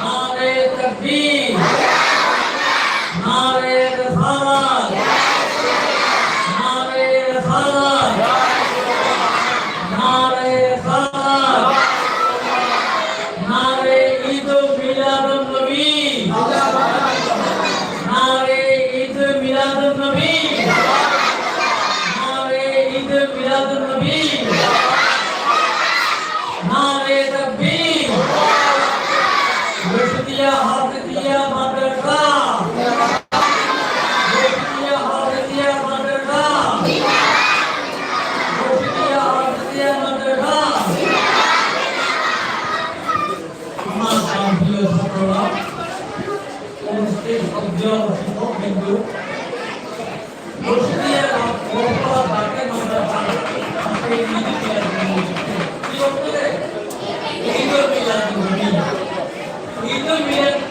নারে তকবীর নারে রসালা state of Germany, not Hindu. लोकप्रिय परंपरा भारतीय जनता पार्टी के नीति के अनुसार ये होते हैं ईदो मिलाद होगी ईदो मिलाद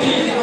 네.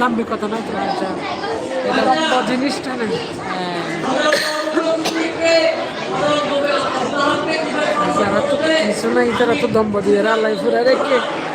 দাম্ভিকতা আচ্ছা। এটা জিনিসটা নেই হ্যাঁ। যারা তো কিছু নাই তারা তো দম্ব দিয়ে আল্লাহ ফুরা রেখে